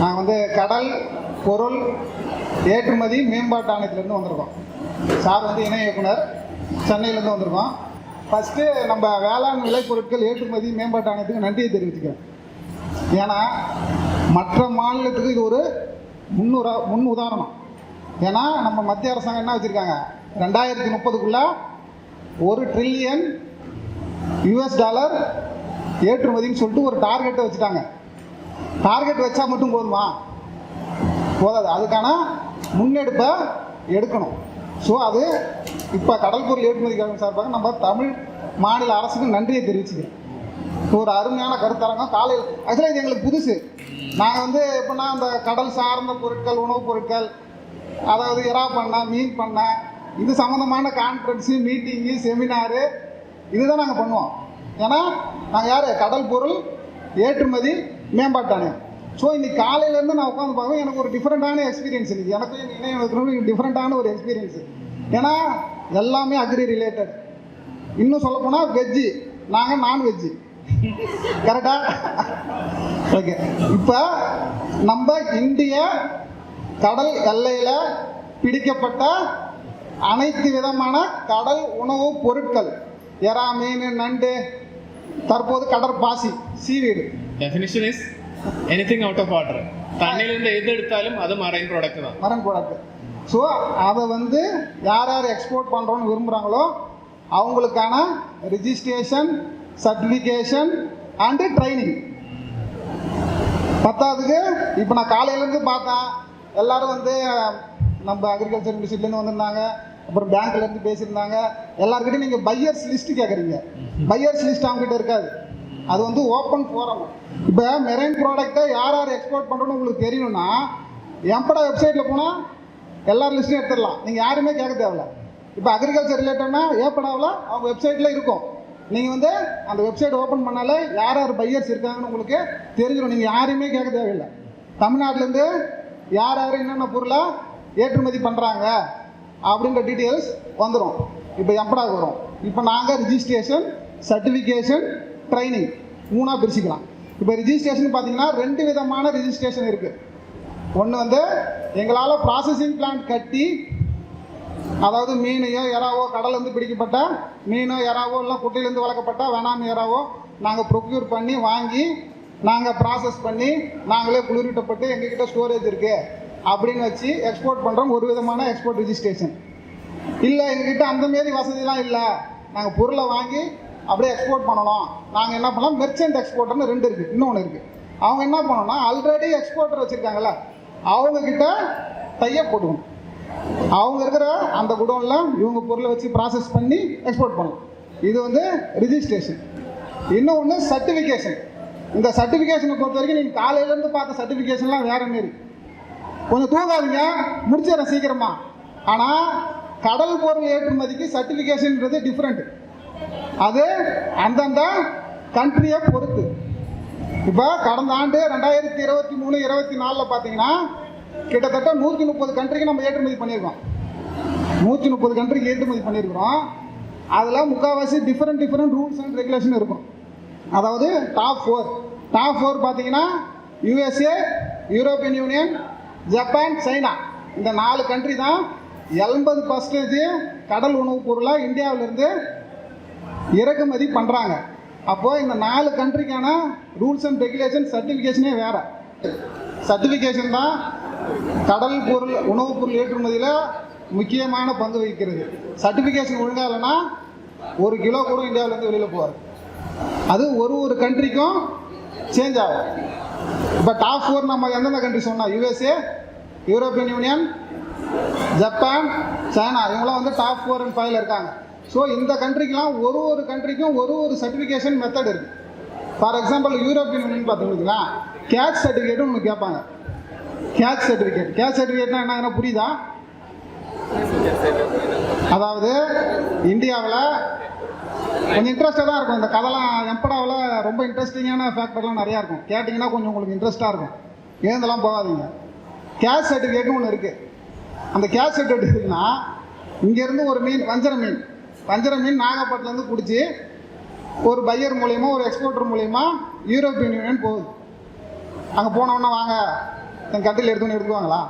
நாங்கள் வந்து கடல் பொருள் ஏற்றுமதி மேம்பாட்டு ஆணையத்திலேருந்து வந்திருக்கோம். சார் வந்து இணை இயக்குனர் சென்னையிலேருந்து வந்திருக்கோம். ஃபஸ்ட்டு நம்ம வேளாண் விளைபொருட்கள் ஏற்றுமதி மேம்பாட்டு ஆணையத்துக்கு நன்றியை தெரிவிச்சுக்கிறேன். ஏன்னா மற்ற மாநிலத்துக்கு இது ஒரு முன்னுரா முன் உதாரணம். ஏன்னா நம்ம மத்திய அரசாங்கம் என்ன வச்சுருக்காங்க? ரெண்டாயிரத்தி முப்பதுக்குள்ளே ஒரு ட்ரில்லியன் யூஎஸ் டாலர் ஏற்றுமதின்னு சொல்லிட்டு ஒரு டார்கெட்டை வச்சுட்டாங்க. டார்கெட் வச்சா மட்டும் போதுமா? போதாது. அதுக்கான முன்னெடுப்பை எடுக்கணும். ஸோ அது இப்போ கடல் பொருள் ஏற்றுமதி கழகம் சார்பாக நம்ம தமிழ் மாநில அரசுக்கு நன்றியை தெரிவிச்சுக்கிறேன். ஒரு அருமையான கருத்தரங்கம். காலையில் ஆக்சுவலாக இது எங்களுக்கு புதுசு. நாங்கள் வந்து எப்படின்னா அந்த கடல் சார்ந்த பொருட்கள் உணவுப் பொருட்கள் அதாவது இறா பண்ண மீன் பண்ண இது சம்மந்தமான கான்ஃபரன்ஸு மீட்டிங்கு செமினாரு இதுதான் நாங்கள் பண்ணுவோம். ஏன்னா நாங்கள் யார்? கடல் பொருள் ஏற்றுமதி மேம்பாட்டானே? ஸோ இன்னைக்கு காலையிலேருந்து நான் உட்காந்து பார்க்கும்போது எனக்கு ஒரு டிஃப்ரெண்ட்டான எக்ஸ்பீரியன்ஸ் இருக்குது எனக்கு இணையம் டிஃப்ரெண்ட்டான ஒரு எக்ஸ்பீரியன்ஸு ஏன்னா எல்லாமே அக்ரி ரிலேட்டட் இன்னும் சொல்லப்போனால் வெஜ்ஜு நாங்கள் நான்வெஜ்ஜு கரெக்டா ஓகே இப்போ நம்ம இந்திய கடல் எல்லையில் பிடிக்கப்பட்ட அனைத்து விதமான கடல் உணவு பொருட்கள். எறா மீன் நண்டு தற்போது கடற்பாசி seaweed definition is anything out of water தண்ணியிலிருந்து எது எடுத்தாலும் அது மரைன் ப்ராடக்ட் தான். மரம் ப்ராடக்ட் ஸோ அதை வந்து யார் யார் எக்ஸ்போர்ட் பண்ணுறோன்னு விரும்புகிறாங்களோ அவங்களுக்கான ரிஜிஸ்ட்ரேஷன் சர்டிஃபிகேஷன் அண்டு ட்ரைனிங் பத்தாவதுக்கு இப்போ நான் காலையிலேருந்து பார்த்தேன். எல்லாரும் வந்து நம்ம அக்ரிகல்ச்சர் யூனிவர்சிட்டிலேருந்து வந்திருந்தாங்க. அப்புறம் பேங்க்லேருந்து பேசியிருந்தாங்க. எல்லாருக்கிட்டையும் நீங்கள் பையர்ஸ் லிஸ்ட்டு கேட்குறீங்க பையர்ஸ் லிஸ்ட் அவங்ககிட்ட இருக்காது. அது வந்து ஓப்பன் ஃபோரம் இப்போ மெரைன் ப்ராடக்ட்டை யார் யார் எக்ஸ்போர்ட் பண்ணுறோன்னு உங்களுக்கு தெரியணும்னா எம்படா வெப்சைட்டில் போனால் எல்லார் லிஸ்ட்டும் எடுத்துடலாம். நீங்கள் யாருமே கேட்க தேவையில்ல. இப்போ அக்ரிகல்ச்சர் ரிலேட்டட்னா ஏப்படாவில் அவங்க வெப்சைட்டில் இருக்கும். நீங்கள் வந்து அந்த வெப்சைட் ஓப்பன் பண்ணாலே யார் யார் பையர்ஸ் இருக்காங்கன்னு உங்களுக்கு தெரிஞ்சிடும். நீங்கள் யாரையுமே கேட்க தேவையில்லை. தமிழ்நாட்டிலேருந்து யார் யார் என்னென்ன பொருளை ஏற்றுமதி பண்ணுறாங்க அப்படின்ற டீட்டெயில்ஸ் வந்துடும் இப்போ எம்படாக வரும். இப்போ நாங்கள் ரிஜிஸ்ட்ரேஷன் சர்டிஃபிகேஷன் ட்ரைனிங் மூணாக பிரிச்சுக்கலாம். இப்போ ரிஜிஸ்ட்ரேஷன் பார்த்தீங்கன்னா ரெண்டு விதமான ரிஜிஸ்ட்ரேஷன் இருக்குது ஒன்று வந்து எங்களால் ப்ராசஸிங் பிளான்ட் கட்டி அதாவது மீனையோ இறாவோ கடல்லேருந்து பிடிக்கப்பட்ட மீனோ இறாவோ இல்லை குட்டையிலேருந்து வளர்க்கப்பட்ட வேணாம் இறாவோ நாங்கள் ப்ரொக்யூர் பண்ணி வாங்கி நாங்கள் ப்ராசஸ் பண்ணி நாங்களே குளிரூட்டப்பட்டு எங்ககிட்ட ஸ்டோரேஜ் இருக்குது அப்படின்னு வச்சு எக்ஸ்போர்ட் பண்ணுறோம் ஒரு விதமான எக்ஸ்போர்ட் ரிஜிஸ்ட்ரேஷன் இல்லை எங்ககிட்ட அந்த மாரி வசதிலாம் இல்லை. நாங்கள் பொருளை வாங்கி அப்படியே எக்ஸ்போர்ட் பண்ணணும் நாங்கள் என்ன பண்ணலாம்? மெர்ச்சன்ட் எக்ஸ்போர்ட்டர்னு ரெண்டு இருக்குது இன்னொன்று இருக்குது அவங்க என்ன பண்ணணும்னா ஆல்ரெடி எக்ஸ்போர்ட்டர் வச்சுருக்காங்கல்ல அவங்கக்கிட்ட தைய போட்டுக்கணும். அவங்க இருக்கிற அந்த குடோனில் இவங்க பொருளை வச்சு ப்ராசஸ் பண்ணி எக்ஸ்போர்ட் பண்ணலாம். இது வந்து ரிஜிஸ்ட்ரேஷன் இன்னொன்று சர்டிஃபிகேஷன் இந்த சர்டிஃபிகேஷனை பொறுத்த வரைக்கும் நீங்கள் காலையிலேருந்து பார்த்த சர்டிஃபிகேஷன்லாம் வேறு மாரி கொஞ்சம் தூங்காதீங்க. முடிச்சிடறேன் சீக்கிரமாக ஆனால் கடல் பொருள் ஏற்றுமதிக்கு சர்டிஃபிகேஷன்ன்றது டிஃப்ரெண்ட் அது அந்தந்த கண்ட்ரியை பொறுத்து. இப்போ கடந்த ஆண்டு ரெண்டாயிரத்தி இருபத்தி மூணு இருபத்தி நாலில் பார்த்தீங்கன்னா கிட்டத்தட்ட நூற்றி முப்பது கண்ட்ரிக்கு நம்ம ஏற்றுமதி பண்ணியிருக்கோம். நூற்றி முப்பது கண்ட்ரிக்கு ஏற்றுமதி பண்ணியிருக்கிறோம். அதில் முக்கால்வாசி different different rules and regulation இருக்கும். அதாவது டாப் ஃபோர் டாப் ஃபோர் பார்த்தீங்கன்னா USA European Union Japan China இந்த நாலு கண்ட்ரி தான் எண்பது பர்சன்டேஜ் கடல் உணவுப் பொருளாக இந்தியாவிலேருந்து இறக்குமதி பண்ணுறாங்க அப்போது இந்த நாலு கண்ட்ரிக்கான ரூல்ஸ் அண்ட் ரெகுலேஷன் சர்டிஃபிகேஷனே வேறு. சர்டிஃபிகேஷன் தான் கடல் பொருள் உணவுப் பொருள் ஏற்றுமதியில் முக்கியமான பங்கு வகிக்கிறது. சர்டிஃபிகேஷன் ஒழுங்காக இல்லைன்னா ஒரு கிலோ கூட இந்தியாவிலேருந்து வெளியில் போவார் அது ஒரு ஒரு கண்ட்ரிக்கும் சேஞ்ச் ஆகும். இப்போ டாப் ஃபோர் நம்ம எந்தெந்த கண்ட்ரி சொன்னால் USA European Union Japan China இவங்களாம் வந்து டாப் ஃபோர் அண்ட் ஃபைவ்ல இருக்காங்க. ஸோ இந்த கண்ட்ரிக்கெலாம் ஒரு ஒரு கண்ட்ரிக்கும் ஒரு ஒரு சர்டிஃபிகேஷன் மெத்தட் இருக்குது ஃபார் எக்ஸாம்பிள் யூரோப்பியன் யூனியன் பார்த்துக்கிட்டிங்களா கேஷ் சர்டிஃபிகேட்டும் ஒன்று கேட்பாங்க. கேஷ் சர்டிஃபிகேட் கேஷ் சர்டிஃபிகேட்னா என்ன புரியுதா? அதாவது இந்தியாவில் கொஞ்சம் இன்ட்ரெஸ்டாக தான் இருக்கும். இந்த கதைலாம் எம்படாவில் ரொம்ப இன்ட்ரெஸ்டிங்கான ஃபேக்டர்லாம் நிறையா இருக்கும். கேட்டிங்கன்னா கொஞ்சம் உங்களுக்கு இன்ட்ரெஸ்ட்டாக இருக்கும். எழுந்தெல்லாம் போகாதீங்க. கேஷ் சர்டிஃபிகேட்னு ஒன்று இருக்குது அந்த கேஷ் சர்டிஃபிகேட் இருக்குன்னா இங்கேருந்து ஒரு மீன் வஞ்சர மீன். வஞ்சர மீன் நாகப்பட்டிலேருந்து பிடிச்சி ஒரு பையர் மூலயமா ஒரு எக்ஸ்போர்ட்டர் மூலயமா யூரோப்பியன் யூனியன் போகுது. அங்கே போனவொன்னே வாங்க என் கட்டில் எடுத்துன்னு எடுத்துக்குவாங்களா?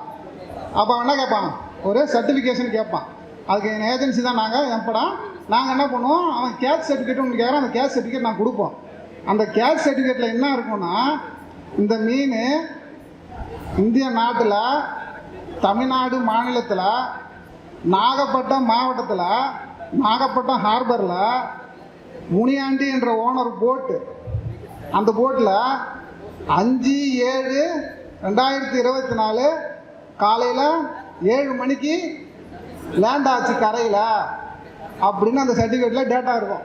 அப்போ என்ன கேட்பான்? ஒரு சர்டிஃபிகேஷன் கேட்பான். அதுக்கு என் ஏஜென்சி தான் நாங்கள் எப்படா நாங்கள் என்ன பண்ணுவோம்? அவன் கேஷ் சர்டிஃபிகேட் ஒன்று கேட்குறான். அந்த கேஷ் சர்டிஃபிகேட் நான் கொடுப்போம். அந்த கேஷ் சர்டிஃபிகேட்டில் என்ன இருக்கும்னா இந்த மீன் இந்திய நாட்டில் தமிழ்நாடு மாநிலத்தில் நாகப்பட்டினம் மாவட்டத்தில் நாகப்பட்டினம் ஹார்பரில் முனியாண்டி என்ற ஓனர் போட்டு அந்த போட்டில் அஞ்சு ஏழு ரெண்டாயிரத்தி இருபத்தி நாலு காலையில் ஏழு மணிக்கு லேண்ட் ஆச்சு கரையில் அப்படின்னு அந்த சர்டிஃபிகேட்டில் டேட்டா இருக்கும்.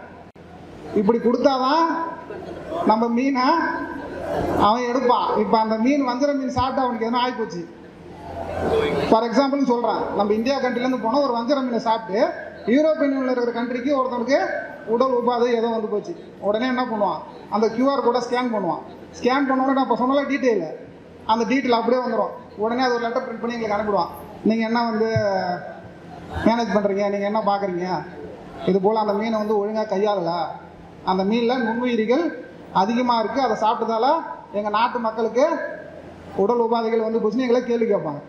இப்படி கொடுத்தாதான் நம்ம மீனை அவன் எடுப்பான். இப்போ அந்த மீன் வஞ்சர மீன் சாப்பிட்டு அவனுக்கு எதுவும் ஆகிப்போச்சு ஃபார் எக்ஸாம்பிள் சொல்கிறான் நம்ம இந்தியா கண்ட்ரிலேருந்து போனால் ஒரு வஞ்சர மீனை சாப்பிட்டு யூரோப்பியன் யூனியனில் இருக்கிற கண்ட்ரிக்கு ஒருத்தனுக்கு உடல் உபாதை ஏதோ வந்து போச்சு. உடனே என்ன பண்ணுவான்? அந்த கியூஆர் கோடை ஸ்கேன் பண்ணுவான். ஸ்கேன் பண்ண நான் இப்போ சொன்னால டீட்டெயில் அந்த டீட்டெயில் அப்படியே வந்துடும் உடனே அது ஒரு லெட்டர் பிரிண்ட் பண்ணி எங்களுக்கு அனுப்பிடுவான். நீங்கள் என்ன வந்து மேனேஜ் பண்ணுறீங்க நீங்கள் என்ன பார்க்குறீங்க இது போல் அந்த மீனை வந்து ஒழுங்காக கையாளலை. அந்த மீனில் நுண்ணுயிரிகள் அதிகமாக இருக்குது அதை சாப்பிட்டதால எங்கள் நாட்டு மக்களுக்கு உடல் உபாதைகள் வந்து போச்சுன்னு எங்களை கேள்வி கேட்பாங்க.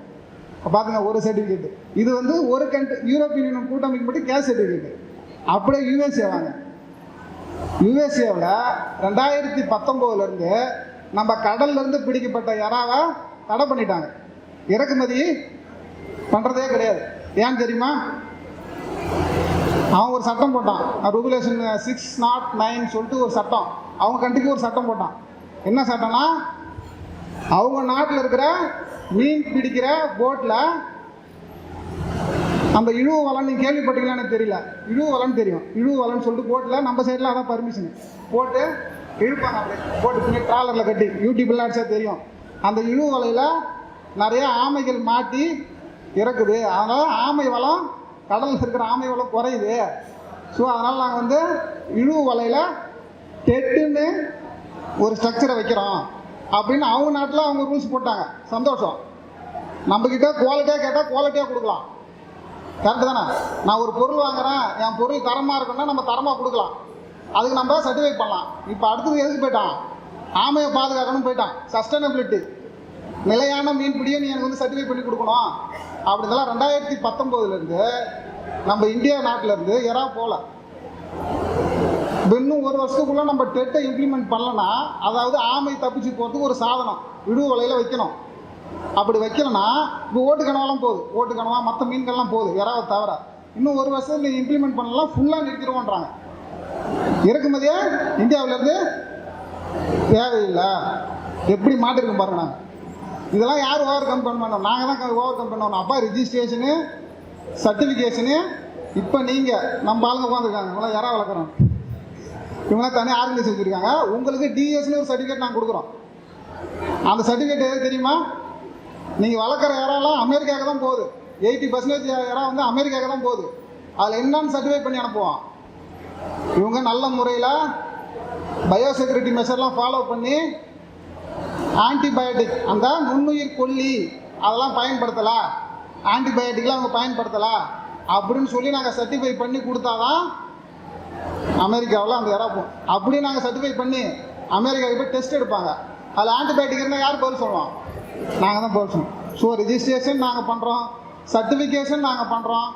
பார்த்துங்க ஒரு சர்டிஃபிகேட் இது வந்து ஒரு கண்ட்ரி யூரோப்பியன் யூனியன் கூட்டமைக்கு மட்டும் கேஸ் சர்டிஃபிகேட் அப்படியே யூஎஸ்ஏ வாங்க. யுஎஸ்ஏவில் ரெண்டாயிரத்தி பத்தொம்போதுலேருந்து நம்ம கடல்லேருந்து பிடிக்கப்பட்ட இறாவை தடை பண்ணிட்டாங்க. இறக்குமதி பண்ணுறதே கிடையாது. ஏன் தெரியுமா? அவன் ஒரு சட்டம் போட்டான். ரெகுலேஷன் சிக்ஸ் நாட் நைன் சொல்லிட்டு ஒரு சட்டம். அவங்க கண்ட்ரிக்கு ஒரு சட்டம் போட்டான். என்ன சட்டம்னா அவங்க நாட்டில் இருக்கிற மீன் பிடிக்கிற போட்டில் அந்த இழுவு வளம் நீங்கள் கேள்விப்பட்டீங்களா எனக்கு தெரியல. இழுவு வளம்னு தெரியும். இழுவு வலைன்னு சொல்லிட்டு போட்டில் நம்ம சைடில் அதான் பர்மிஷன் போட்டு இழுப்பாங்க அப்படியே. போட்டு பின்னாடி ட்ராலரில் கட்டி. யூடியூப்லாம் அடிச்சா தெரியும். அந்த இழுவு வலையில் நிறைய ஆமைகள் மாட்டி இறக்குது. அதனால் ஆமை வளம் கடலில் இருக்கிற ஆமை வளம் குறையுது. ஸோ அதனால் நாங்கள் வந்து இழுவு வலையில் டெட்டுன்னு ஒரு ஸ்ட்ரக்சரை வைக்கிறோம். அப்படின்னு அவங்க நாட்டில் அவங்க ரூல்ஸ் போட்டாங்க. சந்தோஷம். நம்மக்கிட்ட குவாலிட்டியாக கேட்டால் குவாலிட்டியாக கொடுக்கலாம். கரெக்டு தானே? நான் ஒரு பொருள் வாங்குறேன் என் பொருள் தரமாக இருக்குன்னா நம்ம தரமாக கொடுக்கலாம். அதுக்கு நம்ம சர்டிஃபை பண்ணலாம். இப்போ அடுத்தது எதுக்கு போயிட்டான்? ஆமையை பாதுகாக்கணும் போயிட்டான். சஸ்டைனபிலிட்டி நிலையான மீன்பிடியை நீ எனக்கு வந்து சர்டிஃபிகேட் பண்ணி கொடுக்கணும். அப்படிதெல்லாம் ரெண்டாயிரத்தி பத்தொம்போதுலேருந்து நம்ம இந்தியா நாட்டிலேருந்து எறா போகல இப்போ இன்னும் ஒரு வருஷத்துக்குள்ளே நம்ம டெட்டை இம்ப்ளிமெண்ட் பண்ணலன்னா அதாவது ஆமை தப்பிச்சு போகிறதுக்கு ஒரு சாதனம். விடுவலையில் வைக்கணும். அப்படி வைக்கலன்னா இப்போ ஓட்டு கனவெல்லாம் போகுது. ஓட்டு கனவா மற்ற மீன்கள்லாம் போகுது. யாராவது தவிர இன்னும் ஒரு வருஷத்தில் இம்ப்ளிமெண்ட் பண்ணலாம் ஃபுல்லாக நிறுத்திடுவோன்றாங்க. இறக்குமதியே இந்தியாவிலேருந்து தேவையில்லை. எப்படி மாட்டிருக்கோம் பாருங்க நாங்கள் இதெல்லாம் யார் ஓவர் கம் பண்ணணும் நாங்கள் தான் ஓவர் கம் பண்ணணும். அப்பா ரிஜிஸ்ட்ரேஷனு சர்டிஃபிகேஷனு இப்போ நீங்கள் நம்ம ஆளுங்க உட்காந்துருக்காங்க இவங்களாம் யாராக வளர்க்குறோம் இவங்களாம் தனியாக ஆர்கனைஸ் வச்சுருக்காங்க உங்களுக்கு டிஎஸ்னு ஒரு சர்டிஃபிகேட் நாங்கள் கொடுக்குறோம். அந்த சர்டிஃபிகேட் எது தெரியுமா? நீங்கள் வளர்க்குற இடம்லாம் அமெரிக்காவுக்கு தான் போகுது. எயிட்டி பர்சன்டேஜ் இடம் வந்து அமெரிக்காவுக்கு தான் போகுது. அதில் என்னன்னு சர்டிஃபை பண்ணி அனுப்புவோம். இவங்க நல்ல முறையில் பயோசெக்யூரிட்டி மெஷர்லாம் ஃபாலோ பண்ணி ஆன்டிபயோட்டிக் அந்த நுண்ணுயிர் கொல்லி அதெல்லாம் பயன்படுத்தலை. ஆன்டிபயோட்டிக்லாம் அவங்க பயன்படுத்தலை. அப்படின்னு சொல்லி நாங்கள் சர்டிஃபை பண்ணி கொடுத்தாதான் அமெரிக்காவில் அந்த இறப்போம் அப்படி நாங்கள் சர்டிஃபை பண்ணி அமெரிக்காவுக்கு போய் டெஸ்ட் எடுப்பாங்க. அதில் ஆன்டிபயோட்டிக் இருந்தால் யார் பதில் சொல்லுவோம் நாங்கள் தான் பதில் சொல்லுவோம். ஸோ ரிஜிஸ்ட்ரேஷன் நாங்கள் பண்ணுறோம் சர்டிஃபிகேஷன் நாங்கள் பண்ணுறோம்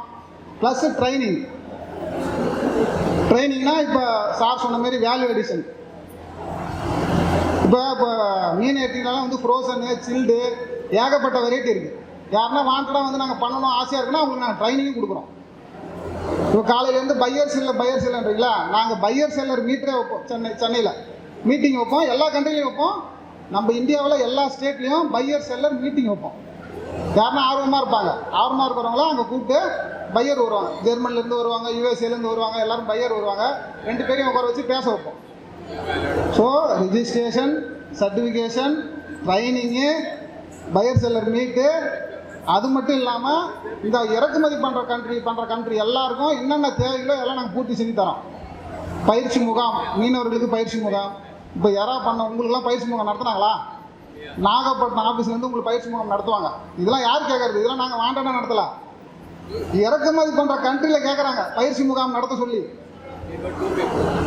ப்ளஸ் ட்ரைனிங் ட்ரைனிங்னா இப்போ சார் சொன்ன மாதிரி வேல்யூ எடிஷன் இப்போ இப்போ மீன் எடுத்தீங்கனாலும் வந்து ஃப்ரோசனு சில்டு ஏகப்பட்ட வெரைட்டி இருக்குது யாருன்னா வாண்டடாக வந்து நாங்கள் பண்ணணும் ஆசையாக இருக்குன்னா அவங்களுக்கு நாங்கள் ட்ரைனிங்கும் கொடுக்குறோம். இப்போ காலையிலேருந்து பையர் செல்லர் பையர் செல்லன்றீங்களா நாங்கள் பையர் செல்லர் மீட்டரே வைப்போம். சென்னை சென்னையில் மீட்டிங் வைப்போம். எல்லா கண்ட்ரிலையும் வைப்போம். நம்ம இந்தியாவில் எல்லா ஸ்டேட்லேயும் பையர் செல்லர் மீட்டிங் வைப்போம். யாருன்னா ஆர்வமாக இருப்பாங்க. ஆர்வமாக இருக்கிறவங்களாம் அங்கே கூப்பிட்டு பையர் வருவாங்க. ஜெர்மன்லேருந்து வருவாங்க யூஎஸ்ஏலேருந்து வருவாங்க எல்லாரும் பையர் வருவாங்க. ரெண்டு பேரையும் உட்கார வச்சு பேச வைப்போம். So registration certification training buyer seller meet அது மட்டும் இல்லாமல் இந்த இறக்குமதி பண்ணுற கண்ட்ரி பண்ணுற கண்ட்ரி எல்லாருக்கும் என்னென்ன தேவைகளோ எல்லாம் நாங்கள் பூர்த்தி செஞ்சு தரோம். பயிற்சி முகாம் மீனவர்களுக்கு பயிற்சி முகாம். இப்போ யாரா பண்ண உங்களுக்குலாம் பயிற்சி முகாம் நடத்துனாங்களா? நாகப்பட்டினம் ஆஃபீஸ்லேருந்து உங்களுக்கு பயிற்சி முகாம் நடத்துவாங்க. இதெல்லாம் யார் கேட்கறது இதெல்லாம் நாங்கள் வேண்டாம் நடத்தல. இறக்குமதி பண்ணுற கண்ட்ரியில் கேட்குறாங்க பயிற்சி முகாம் நடத்த சொல்லி.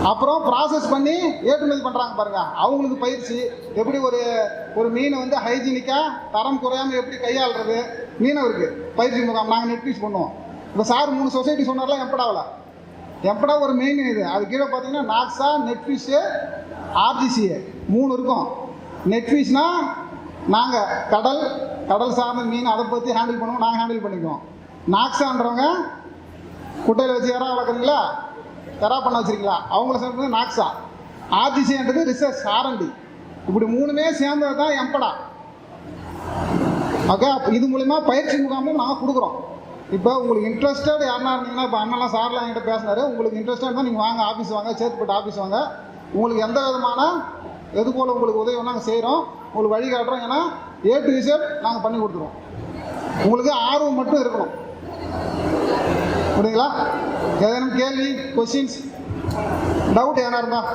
அப்புறம் ப்ராசஸ் பண்ணி ஏற்றுமதி பண்ணுறாங்க பாருங்க. அவங்களுக்கு பயிற்சி எப்படி ஒரு ஒரு மீனை வந்து ஹைஜீனிக்காக தரம் குறையாமல் எப்படி கையாளுறது? மீனவருக்கு பயிற்சி முகாம் நாங்கள் நெட் பீஸ் பண்ணுவோம். இப்போ சார் மூணு சொசைட்டி சொன்னார்லாம் எம்படாவில் எம்படா ஒரு மெயின் இது. அது கீழே பார்த்தீங்கன்னா நாக்ஸா நெட்ஃபிஷ்ஷு ஆர்ஜிசிஏ மூணு இருக்கும். நெட்ஃபிஷ்னா நாங்கள் கடல் கடல் சார்ந்த மீன் அதை பற்றி ஹேண்டில் பண்ணுவோம் நாங்கள் ஹேண்டில் பண்ணிக்குவோம். நாக்ஸான்றவங்க குட்டையில் வச்சு யாரா வளர்க்குறீங்களா? இறா பண்ண வச்சிருக்கீங்களா? அவங்கள சேர்ந்தது நாக்ஸா ஆர்ஜிசின்றது ரிசர்ச் ஆர்என்டி இப்படி மூணுமே சேர்ந்தது தான் எம்படா ஓகே இது மூலிமா பயிற்சி முகாமும் நாங்கள் கொடுக்குறோம். இப்போ உங்களுக்கு இன்ட்ரெஸ்டட் யாருனா இருந்தீங்கன்னா இப்போ அண்ணன்லாம் சார்லாம் என்கிட்ட பேசினாரு. உங்களுக்கு இன்ட்ரெஸ்டாக இருந்தால் நீங்கள் வாங்க ஆஃபீஸ் வாங்க சேத்துப்பட்டு ஆஃபீஸ் வாங்க. உங்களுக்கு எந்த விதமான எது போல் உங்களுக்கு உதவி நாங்கள் செய்கிறோம் உங்களுக்கு வழி காட்டுறோம். ஏன்னா ஏ டு இசட் நாங்கள் பண்ணி கொடுத்துருவோம். உங்களுக்கு ஆர்வம் மட்டும் இருக்கணும். புரியுங்களா ஏதேனும் கேள்வி கொஸ்டின்ஸ் டவுட் எதனா இருந்தால்